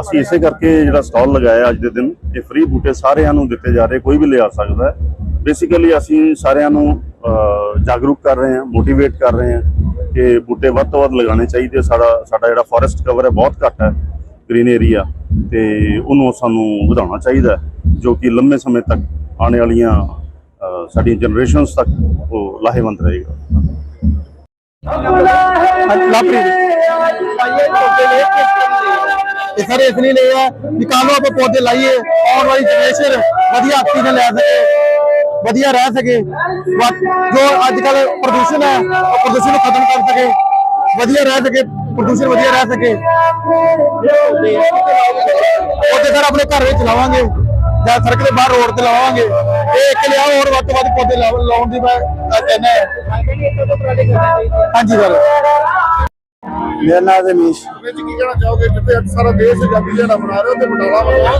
ਅਸੀਂ ਇਸੇ ਕਰਕੇ ਜਿਹੜਾ ਸਟਾਲ ਲਗਾਇਆ ਅੱਜ ਦੇ ਦਿਨ ਇਹ ਫ੍ਰੀ ਬੂਟੇ ਸਾਰਿਆਂ ਨੂੰ ਦਿੱਤੇ ਜਾ ਰਹੇ ਕੋਈ ਵੀ ਲਿਆ ਸਕਦਾ ਹੈ। ਬੇਸਿਕਲੀ ਅਸੀਂ ਸਾਰਿਆਂ ਨੂੰ ਜਾਗਰੂਕ ਕਰ ਰਹੇ ਹਾਂ ਮੋਟੀਵੇਟ ਕਰ ਰਹੇ ਹਾਂ ਕਿ ਬੂਟੇ ਵੱਧ ਤੋਂ ਵੱਧ ਲਗਾਉਣੇ ਚਾਹੀਦੇ। ਸਾਡਾ ਸਾਡਾ ਜਿਹੜਾ ਫੋਰੈਸਟ ਕਵਰ ਹੈ ਬਹੁਤ ਘੱਟ ਹੈ ਗ੍ਰੀਨ ਏਰੀਆ ਤੇ ਉਹਨੂੰ ਸਾਨੂੰ ਵਧਾਉਣਾ ਚਾਹੀਦਾ ਜੋ ਕਿ ਲੰਮੇ ਸਮੇਂ ਤੱਕ ਆਉਣ ਵਾਲੀਆਂ ਸਾਡੀਆਂ ਜਨਰੇਸ਼ਨਸ ਤੱਕ ਉਹ ਲਾਹੇਵੰਦ ਰਹੇਗਾ। ਇਹ ਸਾਰੇ ਇਸ ਲਈ ਲਏ ਆ ਕਿ ਕੱਲ੍ਹ ਨੂੰ ਆਪਾਂ ਪੌਦੇ ਲਾਈਏ, ਆਉਣ ਵਾਲੀ ਜਨਰੇਸ਼ਨ ਵਧੀਆ ਆਕਸੀਜਨ ਲੈ ਸਕੇ, ਵਧੀਆ ਰਹਿ ਸਕੇ। ਜੋ ਅੱਜ ਕੱਲ ਪ੍ਰਦੂਸ਼ਣ ਹੈ, ਉਹ ਪ੍ਰਦੂਸ਼ਣ ਨੂੰ ਖਤਮ ਕਰ ਸਕੇ, ਵਧੀਆ ਰਹਿ ਸਕੇ, ਪ੍ਰਦੂਸ਼ਣ ਵਧੀਆ ਰਹਿ ਸਕੇ। ਪੌਦੇ ਸਰ ਆਪਣੇ ਘਰ ਵਿੱਚ ਲਾਵਾਂਗੇ, ਜਾਂ ਸੜਕ ਦੇ ਬਾਹਰ ਰੋਡ ਤੇ ਲਾਵਾਂਗੇ। ਇਹ ਇੱਕ ਲਿਆ, ਹੋਰ ਵੱਧ ਤੋਂ ਵੱਧ ਪੌਦੇ ਲਾ- ਲਾਉਣ ਦੀ ਮੈਂ ਕਹਿੰਦਾ ਹਾਂਜੀ ਸਰ। ਮੇਰਾ ਨਾਮ ਰਮੇਸ਼। ਵਿੱਚ ਕੀ ਕਹਿਣਾ ਚਾਹੋਗੇ? ਜਿੱਥੇ ਅੱਜ ਸਾਰਾ ਦੇਸ਼ ਆਜ਼ਾਦੀ ਜਿਹੜਾ ਮਨਾ ਰਿਹਾ ਤੇ ਬਟਾਲਾ ਵੱਲੋਂ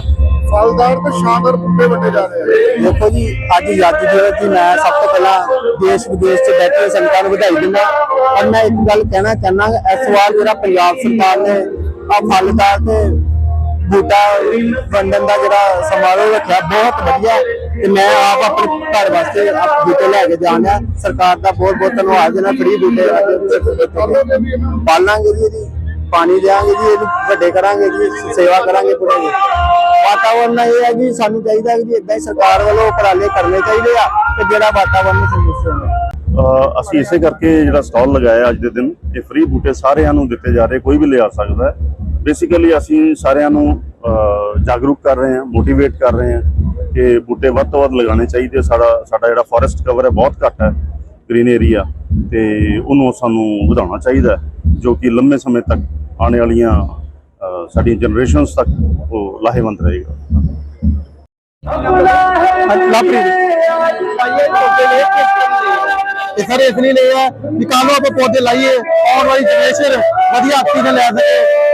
ਫਲਦਾਰ ਤੇ ਸ਼ਾਨਦਾਰ ਬੂਟੇ ਵੱਡੇ ਜਾ ਰਹੇ ਆ। ਦੇਖੋ ਜੀ ਅੱਜ ਆਜ਼ਾਦੀ ਦਿਵਸ ਦੀ ਮੈਂ ਸਭ ਤੋਂ ਪਹਿਲਾਂ ਦੇਸ਼ ਵਿਦੇਸ਼ 'ਚ ਬੈਠੇ ਸੰਗਤਾਂ ਨੂੰ ਵਧਾਈ ਦਿੰਦਾ। ਔਰ ਮੈਂ ਇੱਕ ਗੱਲ ਕਹਿਣਾ ਚਾਹੁੰਦਾ ਕਿ ਇਸ ਵਾਰ ਜਿਹੜਾ ਪੰਜਾਬ ਸਰਕਾਰ ਨੇ ਆ ਫਲਦਾਰ ਤੇ ਬੂਟਾ ਵੰਡਣ ਦਾ ਜਿਹੜਾ ਸਮਾਰੋਹ ਰੱਖਿਆ ਬਹੁਤ ਵਧੀਆ ਤੇ ਮੈਂ ਆਪ ਆਪਣੇ ਘਰ ਵਾਸਤੇ ਆਪ ਬੂਟੇ ਲੈ ਕੇ ਜਾਣਿਆ ਸਰਕਾਰ ਦਾ ਬਹੁਤ ਬਹੁਤ ਧੰਨਵਾਦ, ਜਿਹਨਾਂ ਫ੍ਰੀ ਬੂਟੇ ਪਾਲਾਂਗੇ ਜੀ ਇਹਦੀ, ਪਾਣੀ ਦੇਵਾਂਗੇ ਜੀ ਇਹਨੂੰ, ਵੱਡੇ ਕਰਾਂਗੇ ਜੀ, ਸੇਵਾ ਕਰਾਂਗੇ ਪੂਰਾ। ਜੀ ਵਾਤਾਵਰਨ ਇਹ ਹੈ ਜੀ, ਸਾਨੂੰ ਚਾਹੀਦਾ ਕਿ ਇਦਾਂ ਹੀ ਸਰਕਾਰ ਵੱਲੋਂ ਉਪਰਾਲੇ ਕਰਨੇ ਚਾਹੀਦੇ ਆ ਕਿ ਜਿਹੜਾ ਵਾਤਾਵਰਨ ਨੂੰ ਸੰਤੁਸ਼ਟ ਅਸੀਂ ਇਸੇ ਕਰਕੇ ਜਿਹੜਾ ਸਟਾਲ ਲਗਾਇਆ ਅੱਜ ਦੇ ਦਿਨ, ਇਹ ਫ੍ਰੀ ਬੂਟੇ ਸਾਰਿਆਂ ਨੂੰ ਦਿੱਤੇ ਜਾ ਰਹੇ, ਕੋਈ ਵੀ ਲਿਆ ਸਕਦਾ ਹੈ। ਬੇਸਿਕਲੀ ਅਸੀਂ ਸਾਰਿਆਂ ਨੂੰ ਜਾਗਰੂਕ ਕਰ ਰਹੇ ਹਾਂ ਮੋਟੀਵੇਟ ਕਰ ਰਹੇ ਹਾਂ। ਕਿ ਬੂਟੇ ਵੱਧ ਤੋਂ ਵੱਧ ਲਗਾਉਣੇ ਚਾਹੀਦੇ ਸਾਡਾ ਸਾਡਾ ਜਿਹੜਾ ਫੋਰੈਸਟ ਕਵਰ ਹੈ ਬਹੁਤ ਘੱਟ ਹੈ ਗ੍ਰੀਨ ਏਰੀਆ ਤੇ ਉਹਨੂੰ ਸਾਨੂੰ ਵਧਾਉਣਾ ਚਾਹੀਦਾ ਹੈ, ਜੋ ਕਿ ਲੰਮੇ ਸਮੇਂ ਤੱਕ ਆਉਣ ਵਾਲੀਆਂ ਅ, ਸਾਡੀਆਂ ਜਨਰੇਸ਼ਨਸ ਤੱਕ ਉਹ ਲਾਹੇਵੰਦ ਰਹੇਗਾ। ਇਹ ਸਾਰੇ ਇਸ ਲਈ ਲਏ ਆ ਕਿ ਕੱਲ੍ਹ ਨੂੰ ਆਪਾਂ ਪੌਦੇ ਲਾਈਏ? ਆਉਣ ਵਾਲੀ ਜਨਰੇਸ਼ਨ ਵਧੀਆ ਆਕਸੀਜਨ ਲੈ ਸਕੇ।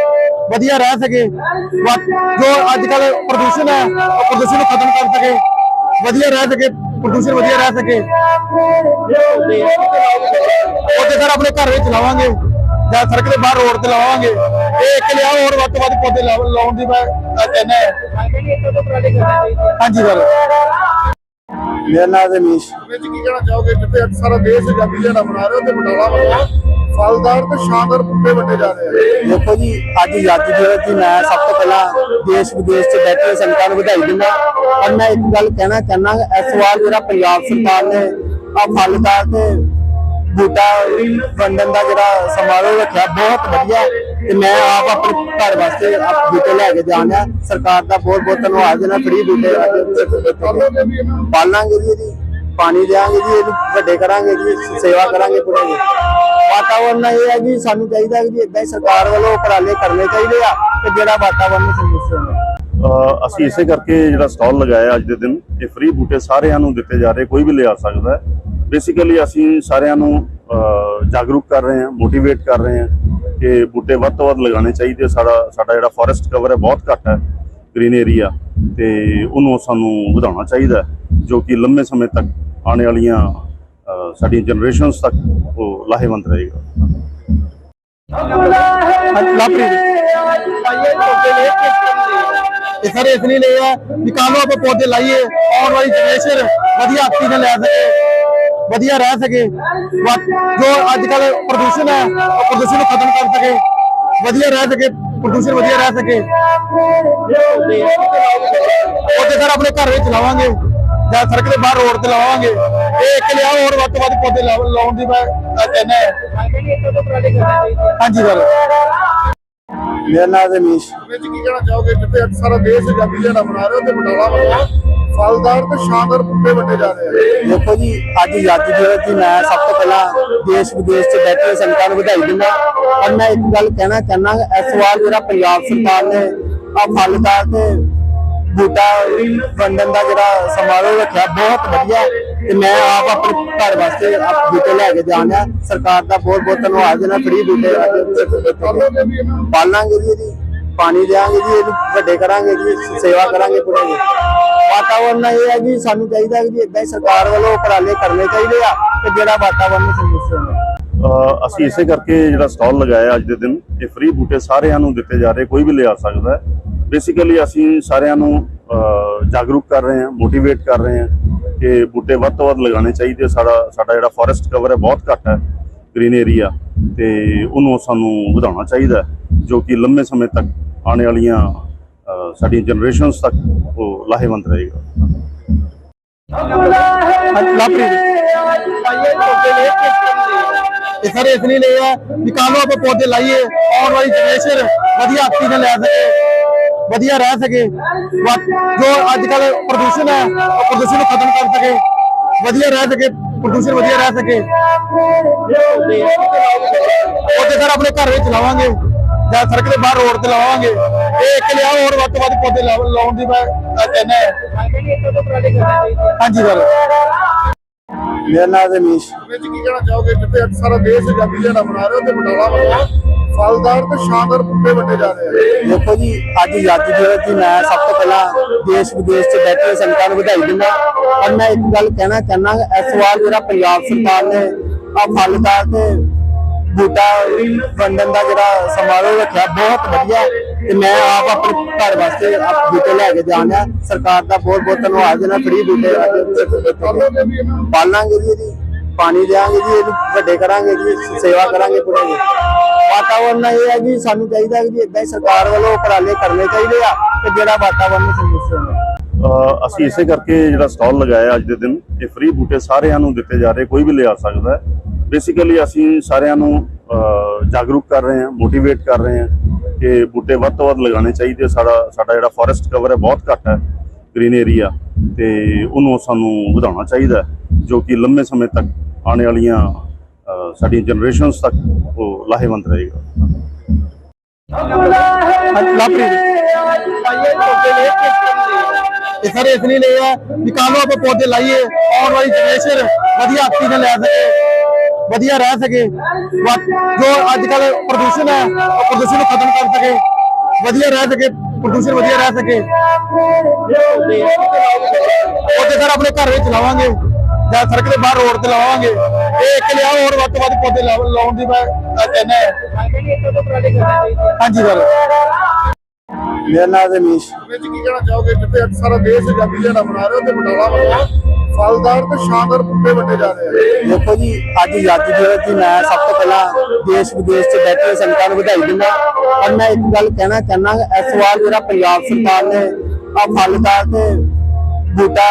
ਵਧੀਆ ਰਹਿ ਸਕੇ। ਜੋ ਅੱਜ ਕੱਲ ਪ੍ਰਦੂਸ਼ਣ ਹੈ ਉਹ ਪ੍ਰਦੂਸ਼ਣ ਨੂੰ ਖਤਮ ਕਰ ਸਕੇ। ਵਧੀਆ ਰਹਿ ਸਕੇ ਪ੍ਰਦੂਸ਼ਣ ਵਧੀਆ ਰਹਿ ਸਕੇ। ਪੌਦੇ ਸਰ ਆਪਣੇ ਘਰ ਵਿੱਚ ਲਾਵਾਂਗੇ ਜਾਂ ਸੜਕ ਦੇ ਬਾਹਰ ਰੋਡ ਤੇ ਲਾਵਾਂਗੇ। ਇਹ ਇੱਕ ਲਿਆ ਹੋਰ ਵੱਧ ਤੋਂ ਵੱਧ ਪੌਦੇ ਲਾਉਣ ਦੀ ਮੈਂ ਕਹਿੰਦਾ ਹਾਂ। ਹਾਂਜੀ ਸਰ। ਮੇਰਾ ਨਾਮ ਰਮੇਸ਼। ਵਿੱਚ ਕੀ ਕਹਿਣਾ ਚਾਹੋਗੇ? ਜਿੱਥੇ ਸਾਰਾ ਦੇਸ਼ ਆਜ਼ਾਦੀ ਜਿਹੜਾ ਮਨਾ ਰਿਹਾ ਤੇ ਬਟਾਲਾ ਵੱਲੋਂ। ਫਲਦਾਰ ਤੇ ਸ਼ਾਨਦਾਰ ਬੂਟੇ ਵੱਡੇ ਜਾ ਰਹੇ ਆ। ਦੇਖੋ ਜੀ ਅੱਜ ਆਜ਼ਾਦੀ ਦਿਵਸ ਦੀ ਮੈਂ ਸਭ ਤੋਂ ਪਹਿਲਾਂ ਦੇਸ਼ ਵਿਦੇਸ਼ 'ਚ ਬੈਠੇ ਸੰਗਤਾਂ ਨੂੰ ਵਧਾਈ ਦਿੰਦਾ। ਔਰ ਮੈਂ ਇੱਕ ਗੱਲ ਕਹਿਣਾ ਚਾਹੁੰਦਾ ਕਿ ਇਸ ਵਾਰ ਜਿਹੜਾ ਪੰਜਾਬ ਸਰਕਾਰ ਨੇ ਆ ਫਲਦਾਰ ਤੇ ਬੂਟਾ ਵੰਡਣ ਦਾ ਜਿਹੜਾ ਸਮਾਰੋਹ ਰੱਖਿਆ ਬਹੁਤ ਵਧੀਆ ਤੇ ਮੈਂ ਆਪ ਆਪਣੇ ਘਰ ਵਾਸਤੇ ਆਪ ਬੂਟੇ ਲੈ ਕੇ ਜਾਣਿਆ ਸਰਕਾਰ ਦਾ ਬਹੁਤ ਬਹੁਤ ਧੰਨਵਾਦ ਜਿਹਨਾਂ ਫ੍ਰੀ ਬੂਟੇ ਪਾਲਾਂਗੇ ਜੀ ਪਾਣੀ ਦੇਵਾਂਗੇ ਜੀ, ਇਹਨੂੰ ਵੱਡੇ ਕਰਾਂਗੇ ਜੀ, ਸੇਵਾ ਕਰਾਂਗੇ ਪੂਰਾ ਜੀ ਵਾਤਾਵਰਨ ਇਹ ਹੈ ਜੀ, ਸਾਨੂੰ ਚਾਹੀਦਾ ਜੀ ਇਦਾਂ ਹੀ ਸਰਕਾਰ ਵੱਲੋਂ ਉਪਰਾਲੇ ਕਰਨੇ ਚਾਹੀਦੇ ਆ ਕਿ ਜਿਹੜਾ ਵਾਤਾਵਰਨ ਨੂੰ ਸੰਤੁਸ਼ਟ ਅਸੀਂ ਇਸੇ ਕਰਕੇ ਜਿਹੜਾ ਸਟਾਲ ਲਗਾਇਆ ਅੱਜ ਦੇ ਦਿਨ, ਇਹ ਫ੍ਰੀ ਬੂਟੇ ਸਾਰਿਆਂ ਨੂੰ ਦਿੱਤੇ ਜਾ ਰਹੇ, ਕੋਈ ਵੀ ਲਿਆ ਸਕਦਾ ਹੈ। ਬੇਸਿਕਲੀ ਅਸੀਂ ਸਾਰਿਆਂ ਨੂੰ ਜਾਗਰੂਕ ਕਰ ਰਹੇ ਹਾਂ ਮੋਟੀਵੇਟ ਕਰ ਰਹੇ ਹਾਂ ਕਿ ਬੂਟੇ ਵੱਧ ਤੋਂ ਵੱਧ ਲਗਾਉਣੇ ਚਾਹੀਦੇ ਸਾਡਾ ਸਾਡਾ ਜਿਹੜਾ ਫੋਰੈਸਟ ਕਵਰ ਹੈ, ਬਹੁਤ ਘੱਟ ਹੈ ਗ੍ਰੀਨ ਏਰੀਆ ਤੇ ਉਹਨੂੰ ਸਾਨੂੰ ਵਧਾਉਣਾ ਚਾਹੀਦਾ ਜੋ ਕਿ ਲੰਮੇ ਸਮੇਂ ਤੱਕ ਆਉਣ ਵਾਲੀਆਂ ਸਾਡੀਆਂ ਜਨਰੇਸ਼ਨਸ ਤੱਕ ਉਹ ਲਾਹੇਵੰਦ ਰਹੇਗਾ। ਇਹ ਸਾਰੇ ਇਸ ਲਈ ਲਏ ਆ ਕਿ ਨੂੰ ਆਪਾਂ ਪੌਦੇ ਲਾਈਏ ਆਉਣ ਵਾਲੀ ਜਨਰੇਸ਼ਨ ਵਧੀਆ ਆਕਸੀਜਨ ਲੈ ਸਕੇ ਵਧੀਆ ਰਹਿ ਸਕੇ। ਵਾ- ਜੋ ਅੱਜ ਕੱਲ ਪ੍ਰਦੂਸ਼ਣ ਹੈ ਉਹ ਪ੍ਰਦੂਸ਼ਣ ਨੂੰ ਖਤਮ ਕਰ ਸਕੇ ਵਧੀਆ ਰਹਿ ਸਕੇ ਪ੍ਰਦੂਸ਼ਣ ਵਧੀਆ ਰਹਿ ਸਕੇ। ਪੌਦੇ ਸਰ ਆਪਣੇ ਘਰ ਵਿੱਚ ਲਾਵਾਂਗੇ। ਜਾਂ ਸੜਕ ਦੇ ਬਾਹਰ ਰੋਡ ਤੇ ਲਾਵਾਂਗੇ। ਇਹ ਇੱਕ ਲਿਆ ਹੋਰ ਵੱਧ ਤੋਂ ਵੱਧ ਪੌਦੇ ਲਾਉਣ ਦੀ ਮੈਂ ਕਹਿੰਦਾ ਹਾਂ। ਹਾਂਜੀ ਸਰ ਮੇਰਾ ਨਾਮ ਰਮੇਸ਼। ਵਿੱਚ ਕੀ ਕਹਿਣਾ ਚਾਹੋਗੇ? ਜਿੱਥੇ ਅੱਜ ਸਾਰਾ ਦੇਸ਼ ਆਜ਼ਾਦੀ ਜਿਹੜਾ ਮਨਾ ਰਿਹਾ ਤੇ ਬਟਾਲਾ ਵੱਲੋਂ ਫਲਦਾਰ ਤੇ ਸ਼ਾਨਦਾਰ ਬੂਟੇ ਵੱਡੇ ਜਾ ਰਹੇ ਆ। ਦੇਖੋ ਜੀ ਅੱਜ ਆਜ਼ਾਦੀ ਦਿਵਸ ਦੀ ਮੈਂ ਸਭ ਤੋਂ ਪਹਿਲਾਂ ਦੇਸ਼ ਵਿਦੇਸ਼ 'ਚ ਬੈਠੇ ਸੰਗਤਾਂ ਨੂੰ ਵਧਾਈ ਦਿੰਦਾ ਔਰ ਮੈਂ ਇੱਕ ਗੱਲ ਕਹਿਣਾ ਚਾਹੁੰਦਾ ਕਿ ਇਸ ਵਾਰ ਜਿਹੜਾ ਪੰਜਾਬ ਸਰਕਾਰ ਨੇ ਆ ਫਲਦਾਰ ਤੇ ਬੂਟਾ ਵੰਡਣ ਦਾ ਜਿਹੜਾ ਸਮਾਰੋਹ ਰੱਖਿਆ, ਬਹੁਤ ਵਧੀਆ ਤੇ ਮੈਂ ਆਪ ਆਪਣੇ ਘਰ ਵਾਸਤੇ ਆਪ ਬੂਟੇ ਲੈ ਕੇ ਜਾਣਿਆ ਸਰਕਾਰ ਦਾ ਬਹੁਤ ਬਹੁਤ ਧੰਨਵਾਦ, ਜਿਹਨਾਂ ਫ੍ਰੀ ਬੂਟੇ ਪਾਲਾਂਗੇ ਜੀ ਇਹਦੀ, ਪਾਣੀ ਦੇਵਾਂਗੇ ਜੀ ਇਹਨੂੰ, ਵੱਡੇ ਕਰਾਂਗੇ ਜੀ, ਸੇਵਾ ਕਰਾਂਗੇ ਪੂਰਾ। ਜੀ ਵਾਤਾਵਰਨ ਇਹ ਹੈ ਜੀ, ਸਾਨੂੰ ਚਾਹੀਦਾ ਕਿ ਇਦਾਂ ਹੀ ਸਰਕਾਰ ਵੱਲੋਂ ਉਪਰਾਲੇ ਕਰਨੇ ਚਾਹੀਦੇ ਆ ਕਿ ਜਿਹੜਾ ਵਾਤਾਵਰਨ ਨੂੰ ਸੰਤੁਸ਼ਟ ਹੋਵੇ। ਅਸੀਂ ਇਸੇ ਕਰਕੇ ਜਿਹੜਾ ਸਟਾਲ ਲਗਾਇਆ ਅੱਜ ਦੇ ਦਿਨ, ਇਹ ਫ੍ਰੀ ਬੂਟੇ ਸਾਰਿਆਂ ਨੂੰ ਦਿੱਤੇ ਜਾ ਰਹੇ, ਕੋਈ ਵੀ ਲਿਆ ਸਕਦਾ ਹੈ। ਬੇਸਿਕਲੀ ਅਸੀਂ ਸਾਰਿਆਂ ਨੂੰ ਜਾਗਰੂਕ ਕਰ ਰਹੇ ਹਾਂ ਮੋਟੀਵੇਟ ਕਰ ਰਹੇ ਹਾਂ ਕਿ ਬੂਟੇ ਵੱਧ ਤੋਂ ਵੱਧ ਲਗਾਉਣੇ ਚਾਹੀਦੇ ਸਾਡਾ ਸਾਡਾ ਜਿਹੜਾ ਫੋਰੈਸਟ ਕਵਰ ਹੈ, ਬਹੁਤ ਘੱਟ ਹੈ ਗ੍ਰੀਨ ਏਰੀਆ ਤੇ ਉਹਨੂੰ ਸਾਨੂੰ ਵਧਾਉਣਾ ਚਾਹੀਦਾ ਜੋ ਕਿ ਲੰਮੇ ਸਮੇਂ ਤੱਕ ਆਉਣ ਵਾਲੀਆਂ ਸਾਡੀਆਂ ਜਨਰੇਸ਼ਨਸ ਤੱਕ ਉਹ ਲਾਹੇਵੰਦ ਰਹੇਗਾ। ਇਹ ਸਾਰੇ, ਇਸ ਲਈ ਲਏ ਆ ਕਿ ਕੱਲ੍ਹ ਨੂੰ ਆਪਾਂ ਪੌਦੇ ਲਾਈਏ? ਆਉਣ ਵਾਲੀ ਜਨਰੇਸ਼ਨ ਵਧੀਆ ਆਕਸੀਜਨ ਲੈ ਸਕੇ। ਵਧੀਆ ਰਹਿ ਸਕੇ। ਜੋ ਅੱਜ ਕੱਲ ਪ੍ਰਦੂਸ਼ਣ ਹੈ, ਉਹ ਪ੍ਰਦੂਸ਼ਣ ਨੂੰ ਖਤਮ ਕਰ ਸਕੇ। ਵਧੀਆ ਰਹਿ ਸਕੇ, ਪ੍ਰਦੂਸ਼ਣ ਵਧੀਆ ਰਹਿ ਸਕੇ। ਪੌਦੇ ਸਰ ਆਪਣੇ ਘਰ ਵਿੱਚ ਲਾਵਾਂਗੇ, ਜਾਂ ਸੜਕ ਦੇ ਬਾਹਰ ਰੋਡ ਤੇ ਲਾਵਾਂਗੇ। ਇਹ ਇੱਕ ਲਿਆ, ਹੋਰ ਵੱਧ ਤੋਂ ਵੱਧ ਪੌਦੇ ਲਾਉਣ ਦੀ ਮੈਂ ਕਹਿੰਦਾ। ਹਾਂਜੀ, ਸਰ। ਮੇਰਾ ਨਾਮ ਰਮੇਸ਼। ਵਿੱਚ ਕੀ ਕਹਿਣਾ ਚਾਹੋਗੇ? ਜਿੱਥੇ ਅੱਜ ਸਾਰਾ ਦੇਸ਼ ਆਜ਼ਾਦੀ ਜਿਹੜਾ ਮਨਾ ਰਿਹਾ ਤੇ ਬਟਾਲਾ ਵੱਲੋਂ ਫਲਦਾਰ ਤੇ ਸ਼ਾਨਦਾਰ ਬੂਟੇ ਵੱਡੇ ਜਾ ਰਹੇ ਆ। ਦੇਖੋ ਜੀ ਅੱਜ ਆਜ਼ਾਦੀ ਦਿਵਸ ਦੀ ਮੈਂ ਸਭ ਤੋਂ ਪਹਿਲਾਂ ਦੇਸ਼ ਵਿਦੇਸ਼ 'ਚ ਬੈਠੇ ਸੰਗਤਾਂ ਨੂੰ ਵਧਾਈ ਦਿੰਦਾ। ਔਰ ਮੈਂ ਇੱਕ ਗੱਲ ਕਹਿਣਾ ਚਾਹੁੰਦਾ ਇਸ ਵਾਰ ਜਿਹੜਾ ਪੰਜਾਬ ਸਰਕਾਰ ਨੇ ਆ ਫਲਦਾਰ ਤੇ ਬੂਟਾ ਵੰਡਣ ਦਾ ਜਿਹੜਾ ਸਮਾਰੋਹ ਰੱਖਿਆ ਬਹੁਤ ਵਧੀਆ ਤੇ ਮੈਂ ਆਪ ਆਪਣੇ ਘਰ ਵਾਸਤੇ ਆਪ ਬੂਟੇ ਲੈ ਕੇ ਜਾਣਾ। ਸਰਕਾਰ ਦਾ ਬਹੁਤ ਬਹੁਤ ਧੰਨਵਾਦ, ਜਿਹਨਾਂ ਫ੍ਰੀ ਬੂਟੇ ਪਾਲਾਂਗੇ ਜੀ ਇਹਦੀ, ਪਾਣੀ ਦੇਵਾਂਗੇ ਜੀ ਇਹਨੂੰ, ਵੱਡੇ ਕਰਾਂਗੇ ਜੀ, ਸੇਵਾ ਕਰਾਂਗੇ ਪੂਰੇ ਜੀ ਵਾਤਾਵਰਨ ਇਹ ਹੈ ਜੀ, ਸਾਨੂੰ ਚਾਹੀਦਾ ਕਿ ਇਦਾਂ ਹੀ ਸਰਕਾਰ ਵੱਲੋਂ ਉਪਰਾਲੇ ਕਰਨੇ ਚਾਹੀਦੇ ਆ ਕਿ ਜਿਹੜਾ ਵਾਤਾਵਰਨ ਨੂੰ ਸੰਤੁਸ਼ਟ ਹੋਵੇ। ਅਸੀਂ ਇਸੇ ਕਰਕੇ ਜਿਹੜਾ ਸਟਾਲ ਲਗਾਇਆ ਅੱਜ ਦੇ ਦਿਨ, ਇਹ ਫ੍ਰੀ ਬੂਟੇ ਸਾਰਿਆਂ ਨੂੰ ਦਿੱਤੇ ਜਾ ਰਹੇ, ਕੋਈ ਵੀ ਲਿਆ ਸਕਦਾ ਹੈ। ਬੇਸਿਕਲੀ ਅਸੀਂ ਸਾਰਿਆਂ ਨੂੰ ਜਾਗਰੂਕ ਕਰ ਰਹੇ ਹਾਂ ਮੋਟੀਵੇਟ ਕਰ ਰਹੇ ਹਾਂ। ਕਿ ਬੂਟੇ ਵੱਧ ਤੋਂ ਵੱਧ ਲਗਾਉਣੇ ਚਾਹੀਦੇ ਸਾਡਾ ਸਾਡਾ ਜਿਹੜਾ ਫੋਰੈਸਟ ਕਵਰ ਹੈ ਬਹੁਤ ਘੱਟ ਹੈ ਗ੍ਰੀਨ ਏਰੀਆ ਤੇ ਉਹਨੂੰ ਸਾਨੂੰ ਵਧਾਉਣਾ ਚਾਹੀਦਾ ਹੈ, ਜੋ ਕਿ ਲੰਮੇ ਸਮੇਂ ਤੱਕ ਆਉਣ ਵਾਲੀਆਂ ਅਹ, ਸਾਡੀਆਂ ਜਨਰੇਸ਼ਨਸ ਤੱਕ ਉਹ ਲਾਹੇਵੰਦ ਰਹੇਗਾ। ਇਹ ਸਾਰੇ ਇਸ ਲਈ ਲਏ ਆ ਕਿ ਕੱਲ੍ਹ ਨੂੰ ਆਪਾਂ ਪੌਦੇ ਲਾਈਏ? ਆਉਣ ਵਾਲੀ ਜਨਰੇਸ਼ਨ ਵਧੀਆ ਆਕਸੀਜਨ ਲੈ ਸਕੇ। ਵਧੀਆ ਰਹਿ ਸਕੇ। ਜੋ ਅੱਜ ਕੱਲ ਪ੍ਰਦੂਸ਼ਣ ਹੈ, ਉਹ ਪ੍ਰਦੂਸ਼ਣ ਨੂੰ ਖਤਮ ਕਰ ਸਕੇ। ਵਧੀਆ ਰਹਿ ਸਕੇ, ਪ੍ਰਦੂਸ਼ਣ ਵਧੀਆ ਰਹਿ ਸਕੇ। ਪੌਦੇ ਸਰ ਆਪਣੇ ਘਰ ਵਿੱਚ ਲਾਵਾਂਗੇ, ਜਾਂ ਸੜਕ ਦੇ ਬਾਹਰ ਰੋਡ ਤੇ ਲਾਵਾਂਗੇ। ਇਹ ਇੱਕ ਲਿਆ, ਹੋਰ ਵੱਧ ਤੋਂ ਵੱਧ ਪੌਦੇ ਲਾਉਣ ਦੀ ਮੈਂ ਕਹਿੰਦਾ। ਹਾਂਜੀ, ਸਰ। ਮੇਰਾ ਨਾਮ ਰਮੇਸ਼। ਵਿੱਚ ਕੀ ਕਹਿਣਾ ਚਾਹੋਗੇ? ਜਿੱਥੇ ਅੱਜ ਸਾਰਾ ਦੇਸ਼ ਆਜ਼ਾਦੀ ਜਿਹੜਾ ਮਨਾ ਰਿਹਾ ਤੇ ਬਟਾਲਾ ਵੱਲੋਂ ਫਲਦਾਰ ਤੇ ਸ਼ਾਨਦਾਰ ਬੂਟੇ ਵੱਡੇ ਜਾ ਰਹੇ ਆ। ਦੇਖੋ ਜੀ ਅੱਜ ਆਜ਼ਾਦੀ ਦਿਵਸ ਦੀ ਮੈਂ ਸਭ ਤੋਂ ਪਹਿਲਾਂ ਦੇਸ਼ ਵਿਦੇਸ਼ 'ਚ ਬੈਠੇ ਸੰਗਤਾਂ ਨੂੰ ਵਧਾਈ ਦਿੰਦਾ। ਔਰ ਮੈਂ ਇੱਕ ਗੱਲ ਕਹਿਣਾ ਚਾਹੁੰਦਾ ਇਸ ਵਾਰ ਜਿਹੜਾ ਪੰਜਾਬ ਸਰਕਾਰ ਨੇ ਆ ਫਲਦਾਰ ਤੇ ਬੂਟਾ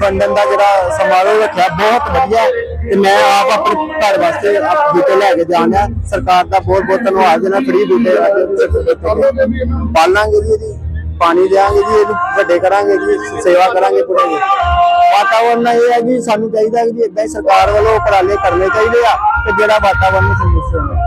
ਵੰਡਣ ਦਾ ਜਿਹੜਾ ਸਮਾਰੋਹ ਰੱਖਿਆ ਬਹੁਤ ਵਧੀਆ ਤੇ ਮੈਂ ਆਪ ਆਪਣੇ ਘਰ ਵਾਸਤੇ ਆਪ ਬੂਟੇ ਲੈ ਕੇ ਜਾਣਾ। ਸਰਕਾਰ ਦਾ ਬਹੁਤ ਬਹੁਤ ਧੰਨਵਾਦ, ਜਿਹਨਾਂ ਫ੍ਰੀ ਬੂਟੇ ਅੱਜ ਕਰੋਗੇ ਪਾਲਾਂਗੇ ਜੀ ਇਹਦੀ, ਪਾਣੀ ਦੇਵਾਂਗੇ ਜੀ ਇਹਨੂੰ, ਵੱਡੇ ਕਰਾਂਗੇ ਜੀ, ਸੇਵਾ ਕਰਾਂਗੇ ਪੂਰੇ। ਜੀ ਵਾਤਾਵਰਨ ਇਹ ਹੈ ਜੀ, ਸਾਨੂੰ ਚਾਹੀਦਾ ਕਿ ਇਦਾਂ ਹੀ ਸਰਕਾਰ ਵੱਲੋਂ ਉਪਰਾਲੇ ਕਰਨੇ ਚਾਹੀਦੇ ਆ ਤੇ ਜਿਹੜਾ ਵਾਤਾਵਰਨ ਨੂੰ ਸੰਤੁਸ਼ਟ